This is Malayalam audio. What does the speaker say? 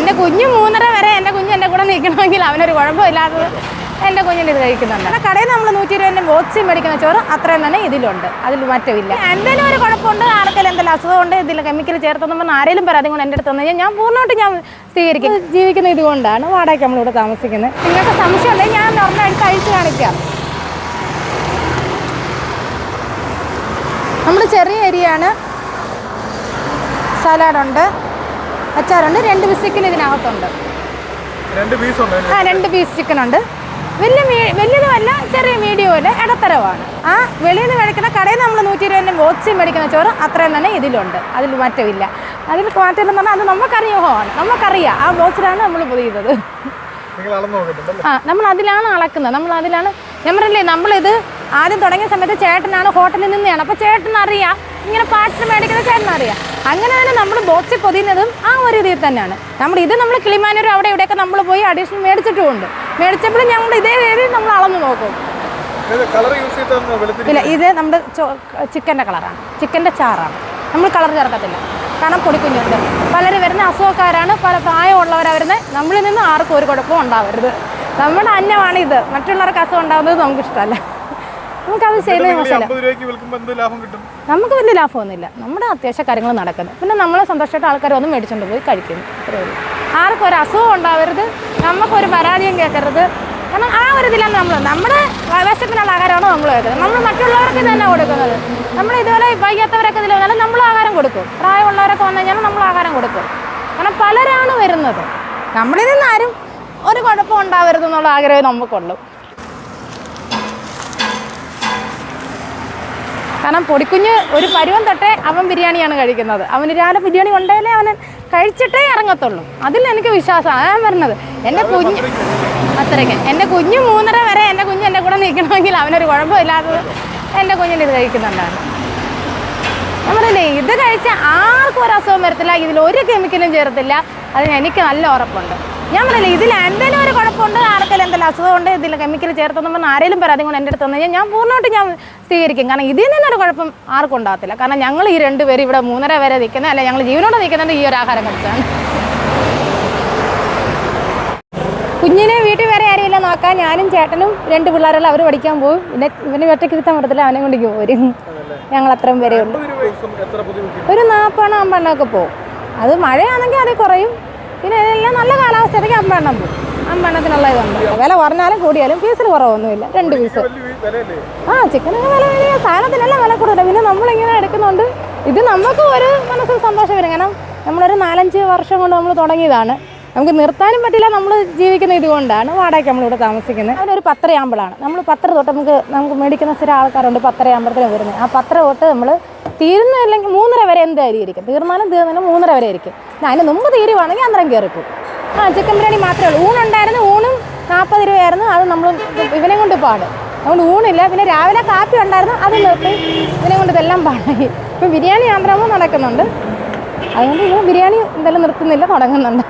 എന്റെ കുഞ്ഞ് മൂന്നര വരെ എന്റെ കുഞ്ഞ് എന്റെ കൂടെ നിൽക്കണമെങ്കിൽ അവനൊരു കുഴപ്പമില്ലാത്തത് എന്റെ കുഞ്ഞിന് ഇത് കഴിക്കുന്നുണ്ട്. കാരണം കടയിൽ നമ്മൾ നൂറ്റി ഇരുപതിന്റെ ബോക്സിൽ മേടിക്കുന്ന ചോറ് അത്രയും തന്നെ ഇതിലുണ്ട്. അതിൽ മാറ്റമില്ല. എന്തെങ്കിലും ഒരു കുഴപ്പമുണ്ട് ആർക്കെങ്കിലും എന്തെങ്കിലും അസുഖമുണ്ട് ഇതിൽ കെമിക്കൽ ചേർത്തെന്ന് പറഞ്ഞാൽ ആരെങ്കിലും പരാതി കൊണ്ട് എന്റെ അടുത്ത് വന്നു ഞാൻ പൂർണമായിട്ട് ഞാൻ സ്വീകരിക്കും. ജീവിക്കുന്ന ഇതുകൊണ്ടാണ് വാടകയ്ക്ക് നമ്മളിവിടെ താമസിക്കുന്നത്. നിങ്ങൾക്ക് സംശയം ഉണ്ടെങ്കിൽ ഞാൻ നോർമലായിട്ട് കഴിച്ച് കാണിക്കാം. നമ്മൾ ചെറിയ ഏരിയയാണ് സലാഡുണ്ട് അച്ചാറുണ്ട്. രണ്ട് പീസ് ചിക്കൻ ഇതിനകത്തുണ്ട്. രണ്ട് പീസ് ഉണ്ട് ആ രണ്ട് പീസ് ചിക്കൻ ഉണ്ട്. വലിയ വലിയതുമല്ല ചെറിയ മീഡിയം അല്ല ഇടത്തരമാണ് ആ വെളിയിൽ നിന്ന് കഴിക്കുന്ന കടയിൽ നമ്മൾ നൂറ്റി ഇരുപതിന്റെ ബോക്സിൽ മേടിക്കുന്ന ചോറ് അത്രയും തന്നെ ഇതിലുണ്ട്. അതിൽ മാറ്റമില്ല. അതിൽ മാറ്റമില്ലെന്ന് പറഞ്ഞാൽ അത് നമുക്കറിയാമാണ് നമുക്കറിയാം. ആ ബോക്സിലാണ് നമ്മൾ പൊതിയുന്നത് ആ നമ്മൾ അതിലാണ് അളക്കുന്നത്. നമ്മൾ അതിലാണ് ഞാൻ പറഞ്ഞില്ലേ നമ്മളിത് ആദ്യം തുടങ്ങിയ സമയത്ത് ചേട്ടനാണ് ഹോട്ടലിൽ നിന്നെയാണ്. അപ്പോൾ ചേട്ടൻ അറിയാം ഇങ്ങനെ പാർട്സ് മേടിക്കുന്ന ചേട്ടൻ അറിയാം അങ്ങനെ തന്നെ നമ്മൾ ബോക്സിൽ പൊതിയുന്നതും ആ ഒരു രീതിയിൽ തന്നെയാണ്. നമ്മൾ ഇത് നമ്മൾ കിളിമാനൂർ അവിടെ ഇവിടെയൊക്കെ നമ്മൾ പോയി അഡീഷണൽ മേടിച്ചിട്ടുമുണ്ട്. മേടിച്ചപ്പോഴും ഞങ്ങൾ ഇതേ രീതിയിൽ നമ്മൾ അളന്ന് നോക്കും. ഇല്ല ഇത് നമ്മുടെ ചിക്കന്റെ കളറാണ് ചിക്കന്റെ ചാറാണ്. നമ്മൾ കളർ ചേർക്കത്തില്ല. കാരണം പൊടിക്കുഞ്ഞുണ്ട്. പലരും വരുന്ന അസുഖക്കാരാണ് പല പ്രായമുള്ളവരാണ് വരുന്നത് നമ്മളിൽ നിന്ന് ആർക്കും ഒരു കുഴപ്പവും ഉണ്ടാവരുത്. നമ്മുടെ അന്നമാണ് ഇത്. മറ്റുള്ളവർക്ക് അസുഖം ഉണ്ടാകുന്നത് നമുക്ക് അത് സെയിൽ മോശമല്ല ലാഭം കിട്ടും? നമുക്ക് വലിയ ലാഭമൊന്നുമില്ല. നമ്മുടെ അത്യാവശ്യ കാര്യങ്ങൾ നടക്കുന്നത് പിന്നെ നമ്മളെ സന്തോഷമായിട്ട് ആൾക്കാർ ഒന്നും മേടിച്ചുകൊണ്ട് പോയി കഴിക്കുന്നു. അത്രേ ഉള്ളൂ. ആർക്കും ഒരു അസുഖം ഉണ്ടാവരുത്. നമുക്കൊരു പരാതിയും കേൾക്കരുത് കാരണം ആ ഒരു ഇതിലാണ് നമ്മൾ നമ്മുടെ വിശപ്പിനുള്ള ആഹാരമാണ് നമ്മൾ കേൾക്കുന്നത് നമ്മൾ മറ്റുള്ളവർക്ക് തന്നെ കൊടുക്കുന്നത്. നമ്മൾ ഇതുപോലെ വൈകാത്തവരൊക്കെ ഇതിൽ വന്നാലും നമ്മൾ ആഹാരം കൊടുക്കും. പ്രായമുള്ളവരൊക്കെ വന്നു കഴിഞ്ഞാൽ നമ്മൾ ആഹാരം കൊടുക്കും. കാരണം പലരാണ് വരുന്നത്. നമ്മളിൽ നിന്നാരും ഒരു കുഴപ്പം ഉണ്ടാവരുത് എന്നുള്ള ആഗ്രഹം നമുക്കുള്ളൂ കാരണം പൊടിക്കുഞ്ഞ് ഒരു പരുവം തൊട്ടേ അവൻ ബിരിയാണിയാണ് കഴിക്കുന്നത്. അവന് രാവിലെ ബിരിയാണി കൊണ്ടേലേ അവൻ കഴിച്ചിട്ടേ ഇറങ്ങത്തുള്ളൂ. അതിൽ എനിക്ക് വിശ്വാസമാണ് ഞാൻ പറഞ്ഞത്. എന്റെ കുഞ്ഞ് അത്രയ്ക്ക്. എന്റെ കുഞ്ഞ് മൂന്നര വരെ എന്റെ കുഞ്ഞ് എന്റെ കൂടെ നിൽക്കണമെങ്കിൽ അവനൊരു കുഴപ്പമില്ലാത്തത് എന്റെ കുഞ്ഞിന്റെ ഇത് കഴിക്കുന്നുണ്ടാണ് ഞാൻ പറഞ്ഞില്ലേ ഇത് കഴിച്ച ആർക്കും ഒരു അസുഖം വരത്തില്ല. ഇതിൽ ഒരു കെമിക്കലും ചേർത്തില്ല അതിന് എനിക്ക് നല്ല ഉറപ്പുണ്ട്. ഞാൻ പറഞ്ഞില്ലേ ഇതിൽ എന്തെങ്കിലും ഒരു കുഴപ്പമുണ്ട് ആർക്കെങ്കിലും എന്തെങ്കിലും അസുഖമുണ്ട് ഇതിൽ കെമിക്കൽ ചേർത്തൊന്നും വന്ന് ആരെങ്കിലും പരാതി കൊണ്ട് എന്റെ അടുത്ത് വന്നു കഴിഞ്ഞാൽ ഞാൻ പൂർണമായിട്ട് ഞാൻ സ്വീകരിക്കും. കാരണം ഇതിൽ നിന്നൊരു കുഴപ്പം ആർക്കും ഉണ്ടാകത്തില്ല. കാരണം ഞങ്ങൾ ഈ രണ്ട് രണ്ടുപേരും ഇവിടെ മൂന്നര വരെ നിൽക്കുന്നത് അല്ല ഞങ്ങൾ ജീവനോടെ നിൽക്കുന്നത് ഈ ഒരു ആഹാരം കഴിച്ചാണ്. കുഞ്ഞിനെ വീട്ടിൽ വേറെ ഇല്ല നോക്കാൻ ഞാനും ചേട്ടനും രണ്ട് പിള്ളേരെല്ലാം അവർ പഠിക്കാൻ പോകും. പിന്നെ ഇവനെ ഒറ്റയ്ക്ക് ഇരുത്താൻ പറ്റത്തില്ല അവനെ കൊണ്ടേക്ക് പോരും. ഞങ്ങൾ അത്രയും വരെ പൊതി ഒരു നാൽപ്പെണ്ണം അമ്പണ്ണൊക്കെ പോകും അത് മഴയാണെങ്കിൽ അത് കുറയും പിന്നെ ഇതെല്ലാം നല്ല കാലാവസ്ഥയ്ക്ക് അമ്പെണ്ണം പോകും അമ്പെണ്ണത്തിനുള്ള ഇതുണ്ട്. വില കുറഞ്ഞാലും കൂടിയാലും പീസിന് കുറവൊന്നുമില്ല. രണ്ട് പീസ് ആ ചിക്കനൊക്കെ വില വലിയ സാധനത്തിനെല്ലാം വില കൂടുതലാണ് പിന്നെ നമ്മളിങ്ങനെ എടുക്കുന്നുണ്ട്. ഇത് നമുക്ക് ഒരു മനസ്സിൽ സന്തോഷം വരും. കാരണം നമ്മളൊരു നാലഞ്ച് വർഷം കൊണ്ട് നമ്മൾ തുടങ്ങിയതാണ്. നമുക്ക് നിർത്താനും പറ്റില്ല. നമ്മൾ ജീവിക്കുന്ന ഇതുകൊണ്ടാണ് വാടകയ്ക്ക് നമ്മളിവിടെ താമസിക്കുന്നത്. അതിനൊരു പത്രയാമ്പളാണ് നമ്മൾ പത്തര തൊട്ട് നമുക്ക് നമുക്ക് മേടിക്കുന്ന സ്ഥിരം ആൾക്കാരുണ്ട് പത്തരയാകുമ്പോഴത്തേന് വരുന്നത്. ആ പത്തര തൊട്ട് നമ്മൾ തീരുന്നില്ലെങ്കിൽ മൂന്നര വരെ എന്തായിരിക്കും തീർന്നാലും തീർന്നാലും മൂന്നര വരെ ആയിരിക്കും. അതിന് മുമ്പ് തീരുവാണെങ്കിൽ അന്നേരം കയറിപ്പോവും ആ ചിക്കൻ ബിരിയാണി മാത്രമേ ഉള്ളൂ. ഊണുണ്ടായിരുന്നു ഊണും നാൽപ്പത് രൂപയായിരുന്നു. അത് നമ്മൾ ഇവനെ കൊണ്ട് പാട്. അതുകൊണ്ട് ഊണില്ല. പിന്നെ രാവിലെ കാപ്പി ഉണ്ടായിരുന്നു. അത് നിർത്തി ഇവനെ കൊണ്ട് ഇതെല്ലാം പാടായി. ഇപ്പം ബിരിയാണി ആന്ധ്രാമോ നടക്കുന്നുണ്ട്. അതുകൊണ്ട് ഇവ ബിരിയാണി എന്തായാലും നിർത്തുന്നില്ല തുടങ്ങുന്നുണ്ട്.